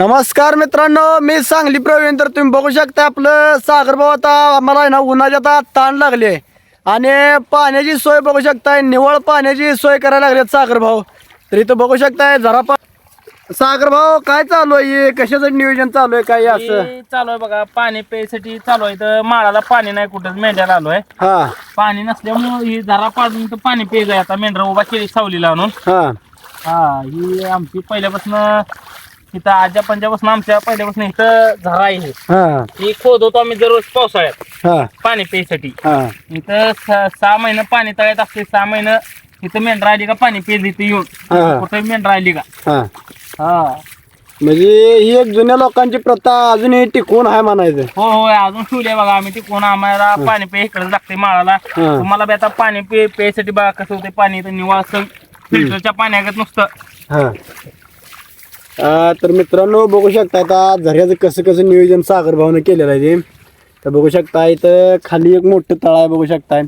नमस्कार मित्रांनो मी सांगली प्रवीण तर तुम्ही बघू शकता आपलं सागर भाऊ आता आम्हाला ना उन्हाच्या आता ताण लागले. आणि पाण्याची सोय बघू शकताय निवळ पाण्याची सोय करायला लागले सागर भाऊ. तर इथं बघू शकताय जरा पा सागर भाऊ काय चालू आहे? हे? कशाचं नियोजन चालू आहे काय असं? हे चालू आहे बघा पाणी प्यायसाठी चालू आहे. तर माळाला पाणी नाही कुठं मेंढ्याला आलोय हा. पाणी नसल्यामुळं ही झरा पाडून तर पाणी प्यायचंय आता. मेंढरा उभा केली सावलीला आणून. हा. हा ही आमची पहिल्यापासून इथं आजा पंजापासून आमच्या पहिल्यापासून इथं झरा आहे ही. हा. खोदवतो आम्ही दररोज पावसाळ्यात. हा. पाणी प्यायसाठी. हा. इथं स- सहा महिने पाणी तळ्यात असते सहा महिने इथं मेंढरा आली का पाणी प्यायचं इथं येऊन. हा. कुठे मेंढरा आली का? हा. हा. म्हणजे ही एक जुन्या लोकांची प्रथा अजूनही टिकून आहे म्हणायचं. हो हो अजून ठेवले बघा आम्ही कोण आम्हाला पाणी पे इकडे लागते माळाला. हा. तुम्हाला बी आता पाणी पे प्यायसाठी बघा कसं होते पाणी इथं निवाळ असं फिल्टरच्या पाण्यागत नुसतं. हा. तर मित्रांनो बघू शकता आता झऱ्याचं कसं कसं नियोजन सागर भावनं केलेलं आहे ते. तर बघू शकता इथं खाली एक मोठं तळ आहे बघू शकताय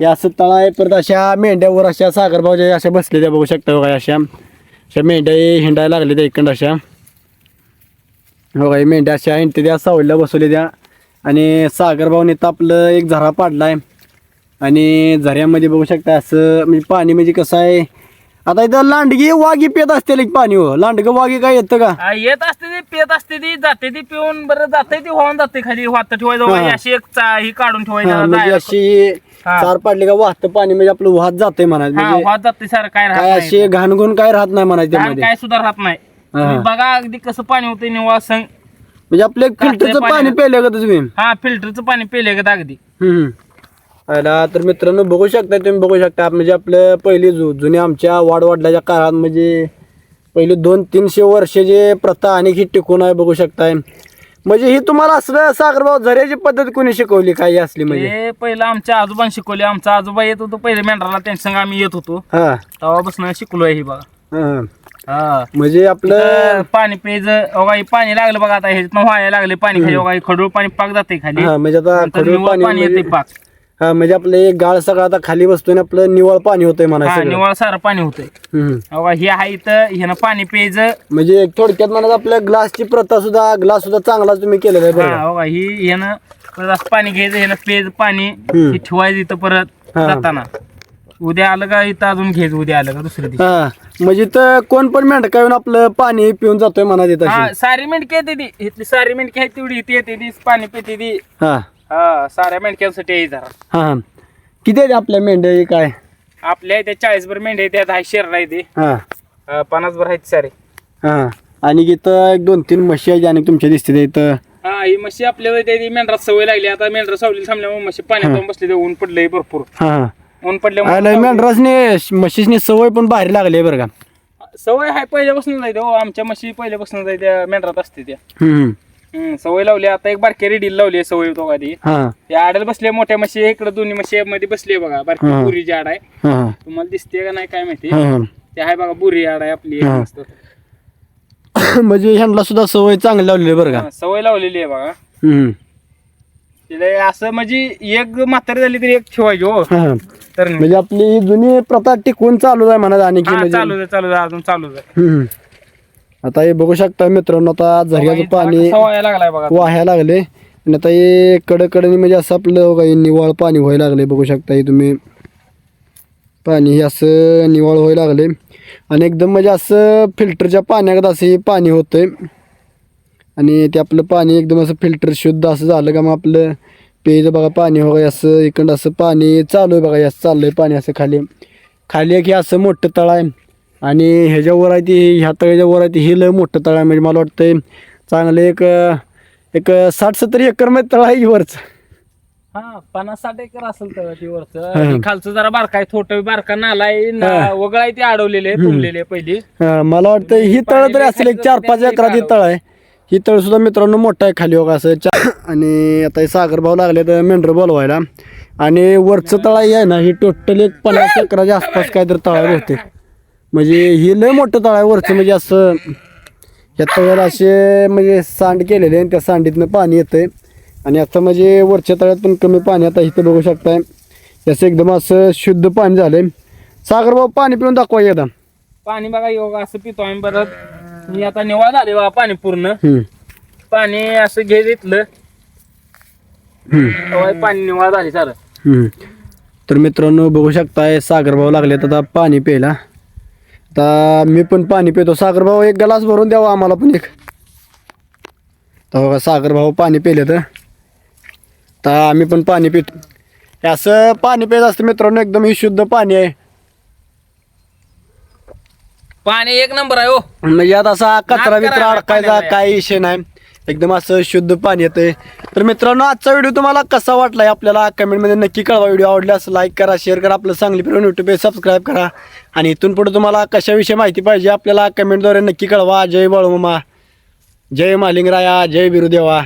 हे असं तळ आहे परत अशा मेंढ्यावर अशा सागर भावच्या अशा बसलेल्या बघू शकता बघा अशा. अशा मेंढ्या हिंडायला लागल्या त्या इकडं अशा. बघा हे मेंढ्या अशा हिंडते त्या सावलीला बसवल्या त्या. आणि सागर भाऊने तर आपलं एक झरा पाडला आहे आणि झऱ्यामध्ये बघू शकता असं म्हणजे पाणी म्हणजे कसं आहे आता इथं लांडगी वाघी पेत असतील पाणी हो लांडगं वाघी काय येतं का आ, येत असते ती पेत असते ती जाते ती पिऊन बरं जाते ती वाहून जाते खाली वात ठेवायचं हा. अशी एक चा- ही काढून हा, ठेवायचं म्हणजे जायला. अशी हा. चार पाडली का वाहतं पाणी म्हणजे आपलं वाहत जाते म्हणायचं हा म्हणजे वात जाते सर काय राहत काय नाही अशी घाणगुण काय राहत नाही म्हणायचं त्यामध्ये काय सुद्धा राहत नाही हा. तुम्ही बघा अगदी कसं पाणी होते संग म्हणजे आपलं फिल्टरचं पाणी- पाणी प्यायलं का तुम्ही हा फिल्टरचं पाणी पिले का अगदी हम्म. आला तर मित्रांनो बघू शकता तुम्ही बघू शकता म्हणजे आपलं पहिली जु जुन्या आमच्या वाडवडिलाच्या काळात म्हणजे पहिले दोन तीनशे वर्ष जे प्रथा आणि ही टिकून आहे बघू शकताय. म्हणजे ही तुम्हाला असलं सागरभाऊ झऱ्याची पद्धत कोणी शिकवली काही असली म्हणजे? हे पहिलं आमच्या आजोबांनी शिकवले. आमचा आजोबा येत होतो पहिले मेंढराला त्यांच्या संग आम्ही येत होतो. हा. तेव्हापासून शिकलोय ही बघा. हा. हा. म्हणजे आपलं तर पाणी अवघा हे पाणी लागलं बघा आता ह्याच्यातनं व्हायला लागले पाणी खाली. हे खडूळ पाणी पाक जाते खाली. हा म्हणजे आता नंतर खडूळ निव्वळ पाणी पाणी येते म्हणजे- पाक. हा म्हणजे आपलं एक गाळ सगळं आता खाली बसतोय आणि आपलं निवळ पाणी होतंय हा म्हणायचं निवळ सारं पाणी होतंय. हे आहे इथं ह्यानं पाणी प्यायचं. म्हणजे एक थोडक्यात म्हणत आपल्या ग्लासची प्रथा सुद्धा ग्लास सुद्धा चांगला तुम्ही केलेला आहे हा ही ह्यानं परत असं पाणी घ्यायचं ह्यानं प्यायचं पाणी. हम्म. हे ठेवायचं इथं परत हा. जाताना. उद्या आलं का इथं अजून घ्यायचं उद्या आलं का दुसऱ्या दिवशी? हा म्हणजे तर कोण पण मेंढका येऊन आपलं पाणी पिऊन जातोय म्हणा येत हा सारी मेंढकी येते ती इथली सारी मेंढकी आहे तेवढी इथे येते ती पाणी पिते ती. हा. हा साऱ्या मेंढक्यांसाठी आहे जरा. हा. किती आहेत आपल्या मेंढ्या हे काय? आपल्या इथे चाळीस भर मेंढ्या त्यात आहे शेर आहे ते हा पन्नास भर आहेत सारे. हा. आणि इथं एक दोन तीन म्हशी आहेत आणि तुमच्या दिसते इथं. हा ही म्हशी आपल्या इथे मेंढरात सवय लागली. आता मेंढरा सावली थांबल्यामुळे म्हशी पाण्यात जाऊन बसले ते ऊन पडलंय भरपूर. हा ऊन पडल्यामुळे मेंढरासने म्हशीसनी सवय पण बाहेर लागली आहे बरं का. सवय आहे पहिल्यापासून जायते हो आमच्या म्हशी पहिल्यापासून मेंढरात असते त्या. हम्म. सवय लावली आता एक बारक्या रेडीला लावली आहे सवय तो आधी हा त्या आड्याला बसल्या मोठ्या म्हशी इकडे दोन्ही म्हशी मध्ये बसली बघा बारकी हा. बुरीची आड आहे हा. तुम्हाला दिसते का नाही काय माहिती हा. ते आहे बघा बुरी आड आहे आपली हा. मस्त. म्हणजे ह्यांना सुद्धा सवय चांगली लावलेली आहे बरं का हा, सवय लावलेली आहे बघा हम्म. तिला असं म्हणजे एक म्हातारी झाली तरी एक ठेवायची हो. तर. म्हणजे आपली जुनी प्रथा टिकून चालू आहे म्हणा आणि की हा, म्हणजे चालू आहे चालू आहे अजून चालू आहे हम्म. आता हे बघू शकता मित्रांनो आता झऱ्याचं पाणी लागलाय बघा. वाहायला लागले. आणि आता हे कडकडनी म्हणजे असं आपलं काही निवाळ पाणी व्हायला लागले. बघू शकता हे तुम्ही. पाणी हे असं निवाळ व्हायला लागले. आणि एकदम म्हणजे असं फिल्टरच्या पाण्यात असं हे पाणी होतंय. आणि ते आपलं पाणी एकदम असं फिल्टर शुद्ध असं झालं का मग आपलं प्यायचं बघा पाणी वगैरे असं इकडं असं पाणी चालू आहे बघा हे असं चाललंय पाणी असं खाली. खाली एक हे असं मोठं तळ आहे. आणि ह्याच्यावर आहे ती ह्या तळ्याच्या वर आहे ती हे लय मोठं तळ आहे. म्हणजे मला वाटतंय चांगलं एक एक साठ सत्तर एकरमध्ये तळ आहे वरचं. हा पन्नास साठ एकर असेल तर ती. वरचं. हे खालचं जरा बारका आहे थोटं बारका नाला आहे. ना- वगळ ते अडवलेले तुंबलेले पहिली. हा, मला वाटतं ही तळ तरी असेल एक चार पाच एकरात ही तळ आहे. ही तळ सुद्धा मित्रांनो मोठा आहे खाली बघा असं. चा- आणि आता हे सागर भाऊ लागले तर मेंढर बोलवायला. आणि वरचं तळ आहे ना ही टोटल एक पन्नास एकराच्या आसपास काहीतरी तळ होते. म्हणजे ही लय मोठं तळ आहे वरचं म्हणजे असं या तळ्याला असे म्हणजे सांड केलेले आणि त्या सांडीतनं पाणी येतंय. आणि आता म्हणजे वरच्या तळ्यात पण कमी पाणी आता इथं बघू शकताय. याचं एकदम असं शुद्ध पाणी झालंय. सागर भाऊ पाणी पिऊन दाखवा एकदा. पाणी बघा योग असं पितो आम्ही परत. मी आता निवाळ झाले बा पाणी पूर्ण. हम्म, पाणी असं घे घेतलं. तेव्हा पाणी निवाळ झाली सारं. हम्म. तर मित्रांनो बघू शकताय सागर भाऊ लागले आता पाणी प्यायला. आता मी पण पाणी पितो. सागर भाऊ एक ग्लास भरून द्यावा आम्हाला पण एक. तर बघा सागर भाऊ पाणी पिले तर तर आम्ही पण पाणी पितो. असं पाणी प्यायचं असतं मित्रांनो एकदम ही शुद्ध पाणी आहे. पाणी एक नंबर आहे हो. म्हणजे यात असा कचरा करायला अडकायचा. काही विषय नाही. एकदम असं शुद्ध पाणी येतंय. तर मित्रांनो आजचा व्हिडिओ तुम्हाला कसा वाटलाय आपल्याला कमेंटमध्ये नक्की कळवा. व्हिडिओ आवडल्यास लाईक करा शेअर करा. आपलं सांगली फिरून यूट्यूबवर सबस्क्राईब करा. आणि इथून पुढे तुम्हाला कशाविषयी माहिती पाहिजे आपल्याला कमेंटद्वारे नक्की कळवा. जय बाळूमामा. जय मालिंगराया. जय बिरुदेवा.